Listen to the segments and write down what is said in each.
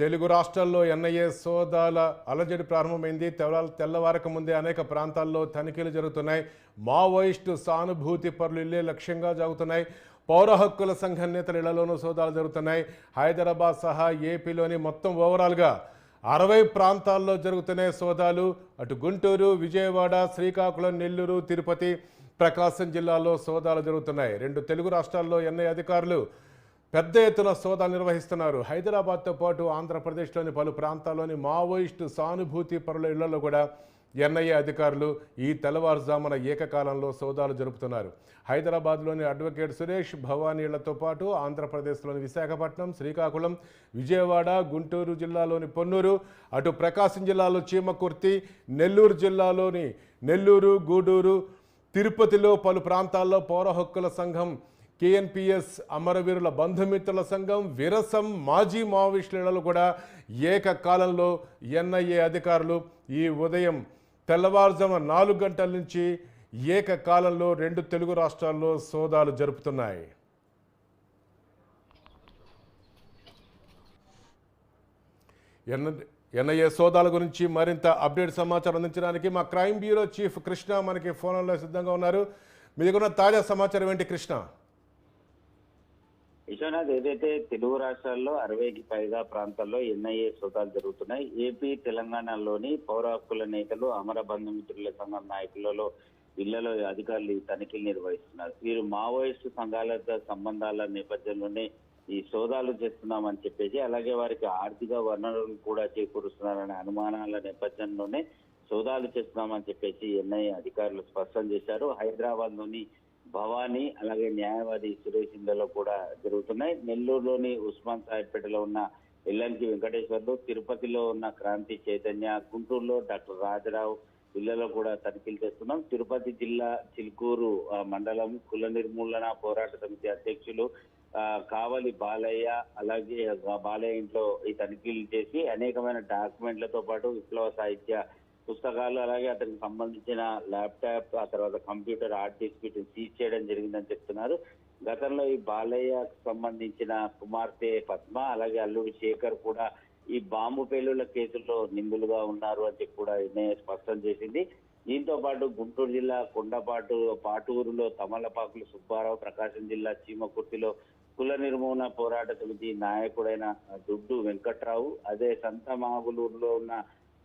తెలుగు రాష్ట్రాల్లో ఎన్ఐఏ సోదాల అలజడి ప్రారంభమైంది. తెల్ల తెల్లవారక ముందే అనేక ప్రాంతాల్లో తనిఖీలు జరుగుతున్నాయి. మావోయిస్టు సానుభూతి పరులు ఇల్లే లక్ష్యంగా జరుగుతున్నాయి పౌర హక్కుల సంఘం నేతల ఇళ్ళలోనూ సోదాలు జరుగుతున్నాయి. హైదరాబాద్ సహా ఏపీలోని మొత్తం ఓవరాల్గా అరవై ప్రాంతాల్లో జరుగుతున్నాయి సోదాలు. అటు గుంటూరు విజయవాడ శ్రీకాకుళం నెల్లూరు తిరుపతి ప్రకాశం జిల్లాలో సోదాలు జరుగుతున్నాయి. రెండు తెలుగు రాష్ట్రాల్లో ఎన్ఐ అధికారులు పెద్ద ఎత్తున సోదాలు నిర్వహిస్తున్నారు. హైదరాబాద్తో పాటు ఆంధ్రప్రదేశ్లోని పలు ప్రాంతాల్లోని మావోయిస్టు సానుభూతి పరుల ఇళ్ళలో కూడా ఎన్ఐఏ అధికారులు ఈ తెల్లవారుజామున ఏకకాలంలో సోదాలు జరుపుతున్నారు. హైదరాబాద్లోని అడ్వకేట్ సురేష్ భవానీళ్ళతో పాటు ఆంధ్రప్రదేశ్లోని విశాఖపట్నం శ్రీకాకుళం విజయవాడ గుంటూరు జిల్లాలోని పొన్నూరు అటు ప్రకాశం జిల్లాలో చీమకుర్తి నెల్లూరు జిల్లాలోని నెల్లూరు గూడూరు తిరుపతిలో పలు ప్రాంతాల్లో పౌర హక్కుల సంఘం కేఎన్పిఎస్ అమరవీరుల బంధుమిత్రుల సంఘం విరసం మాజీ మావోయిస్టులలో కూడా ఏకకాలంలో ఎన్ఐఏ అధికారులు ఈ ఉదయం తెల్లవారుజామున నాలుగు గంటల నుంచి ఏకకాలంలో రెండు తెలుగు రాష్ట్రాల్లో సోదాలు జరుపుతున్నాయి. ఎన్ ఎన్ఐఏ సోదాల గురించి మరింత అప్డేట్ సమాచారం అందించడానికి మా క్రైమ్ బ్యూరో చీఫ్ కృష్ణ మనకి ఫోన్లో సిద్ధంగా ఉన్నారు. మీ దగ్గర ఉన్న తాజా సమాచారం ఏంటి కృష్ణ? విశ్వనాథ్ ఏదైతే తెలుగు రాష్ట్రాల్లో అరవైకి పైగా ప్రాంతాల్లో ఎన్ఐఏ సోదాలు జరుగుతున్నాయి ఏపీ తెలంగాణలోని పౌర హక్కుల నేతలు అమర బంధుమిత్రుల సంఘం నాయకులలో ఇళ్ళలో అధికారులు ఈ తనిఖీలు నిర్వహిస్తున్నారు. వీరు మావోయిస్టు సంఘాలతో సంబంధాల నేపథ్యంలోనే ఈ సోదాలు చేస్తున్నామని చెప్పేసి అలాగే వారికి ఆర్థిక వనరులు కూడా చేకూరుస్తున్నారనే అనుమానాల నేపథ్యంలోనే సోదాలు చేస్తున్నామని చెప్పేసి ఎన్ఐఏ అధికారులు స్పష్టం చేశారు. హైదరాబాద్లోని భవానీ అలాగే న్యాయవాది సురేష్ ఇందులో కూడా జరుగుతున్నాయి. నెల్లూరులోని ఉస్మాన్ సాహెబ్పేటలో ఉన్న ఇల్లంకి వెంకటేశ్వర్లు తిరుపతిలో ఉన్న క్రాంతి చైతన్య గుంటూరులో డాక్టర్ రాజరావు ఇళ్ళలో కూడా తనిఖీలు చేస్తున్నాం. తిరుపతి జిల్లా చిలుకూరు మండలం కుల నిర్మూలన పోరాట సమితి అధ్యక్షులు కావలి బాలయ్య అలాగే బాలయ్య ఇంట్లో ఈ తనిఖీలు చేసి అనేకమైన డాక్యుమెంట్లతో పాటు విప్లవ సాహిత్య పుస్తకాలు అలాగే అతనికి సంబంధించిన ల్యాప్టాప్ ఆ తర్వాత కంప్యూటర్ హార్డ్ డిస్క్ వీటిని సీజ్ చేయడం జరిగిందని చెప్తున్నారు. గతంలో ఈ బాలయ్యకు సంబంధించిన కుమార్తె పద్మ అలాగే అల్లుడు శేఖర్ కూడా ఈ బాంబు పేలుళ్ళ కేసుల్లో నిందులుగా ఉన్నారు అని చెప్పి కూడా ఎన్ఐఏ స్పష్టం చేసింది. దీంతో పాటు గుంటూరు జిల్లా కొండపాటు పాటూరులో తమలపాకులు సుబ్బారావు ప్రకాశం జిల్లా చీమకుర్తిలో కుల నిర్మూలన పోరాట సమితి నాయకుడైన దుడ్డు వెంకట్రావు అదే సంత మహాబులూరులో ఉన్న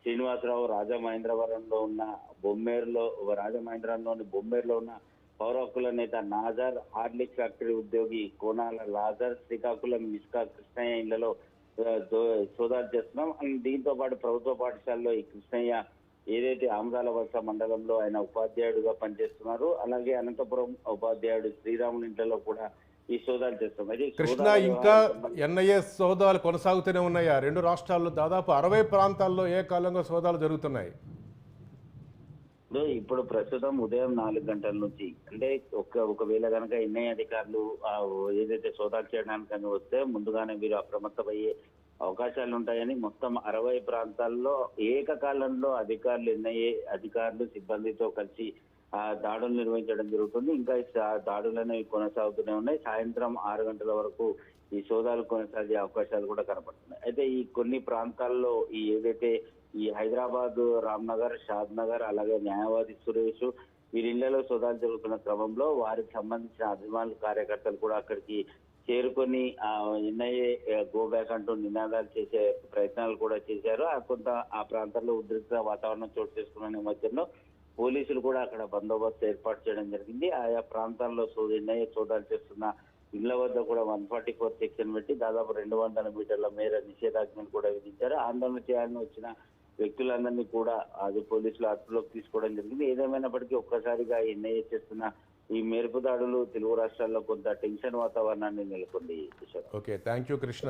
శ్రీనివాసరావు రాజమహేంద్రవరంలో ఉన్న బొమ్మేరులో రాజమహేంద్రంలోని బొమ్మేరులో ఉన్న పౌర హక్కుల నేత నాజర్ హార్లిక్ ఫ్యాక్టరీ ఉద్యోగి కోనాల లాజర్ శ్రీకాకుళం మిస్కా కృష్ణయ్య ఇళ్ళలో సోదాలు చేస్తున్నాం. దీంతో పాటు ప్రభుత్వ పాఠశాలలో ఈ కృష్ణయ్య ఏదైతే ఆమదాల వలస మండలంలో ఆయన ఉపాధ్యాయుడుగా పనిచేస్తున్నారు అలాగే అనంతపురం ఉపాధ్యాయుడు శ్రీరాముని ఇంట్లో కూడా ఈ సోదాలు చేస్తాం. ఈ కృష్ణ ఇంకా ఎన్ఐఏ సోదాలు కొనసాగుతూనే ఉన్నాయా. రెండు రాష్ట్రాల్లో దాదాపు అరవై ప్రాంతాల్లో ఏ కాలంగా సోదాలు జరుగుతున్నాయి. ఇప్పుడు ప్రస్తుతం ఉదయం నాలుగు గంటల నుంచి అంటే ఒక ఒకవేళ కనుక ఎన్ఐ అధికారులు ఏదైతే సోదాలు చేయడానికి వస్తే ముందుగానే వీరు అప్రమత్తమయ్యే అవకాశాలు ఉంటాయని మొత్తం అరవై ప్రాంతాల్లో ఏకకాలంలో అధికారులు ఎన్ఐఏ అధికారులు సిబ్బందితో కలిసి ఆ దాడులు నిర్వహించడం జరుగుతుంది. ఇంకా దాడులు అనేవి కొనసాగుతూనే ఉన్నాయి. సాయంత్రం ఆరు గంటల వరకు ఈ సోదాలు కొనసాగే అవకాశాలు కూడా కనపడుతున్నాయి. అయితే ఈ కొన్ని ప్రాంతాల్లో ఈ ఏదైతే ఈ హైదరాబాద్ రామ్నగర్ షాద్ నగర్ అలాగే న్యాయవాది సురేష్ వీరిళ్ళలో సోదాలు జరుగుతున్న క్రమంలో వారికి సంబంధించిన అభిమానులు కార్యకర్తలు కూడా అక్కడికి చేరుకొని ఎన్ఐఏ గో బ్యాక్ అంటూ నినాదాలు చేసే ప్రయత్నాలు కూడా చేశారు. ఆ కొంత ఆ ప్రాంతాల్లో ఉద్రిక్త వాతావరణం చోటు చేసుకున్న నేపథ్యంలో పోలీసులు కూడా అక్కడ బందోబస్తు ఏర్పాటు చేయడం జరిగింది. ఆయా ప్రాంతాల్లో సో ఎన్ఐఏ సోదాలు చేస్తున్న ఇళ్ళ వద్ద కూడా వన్ ఫార్టీ ఫోర్ సెక్షన్ పెట్టి దాదాపు రెండు వందల మీటర్ల మేర నిషేధాజ్ఞలు కూడా విధించారు. ఆందోళన చేయాలని వచ్చిన వ్యక్తులందరినీ కూడా అది పోలీసులు అదుపులోకి తీసుకోవడం జరిగింది. ఏదేమైనప్పటికీ ఒక్కసారిగా ఎన్ఐఏ చేస్తున్న ఈ మెరుపు దాడులు తెలుగు రాష్ట్రాల్లో కొంత టెన్షన్ వాతావరణాన్ని నెలకొంది ఓకే థ్యాంక్ యూ కృష్ణ.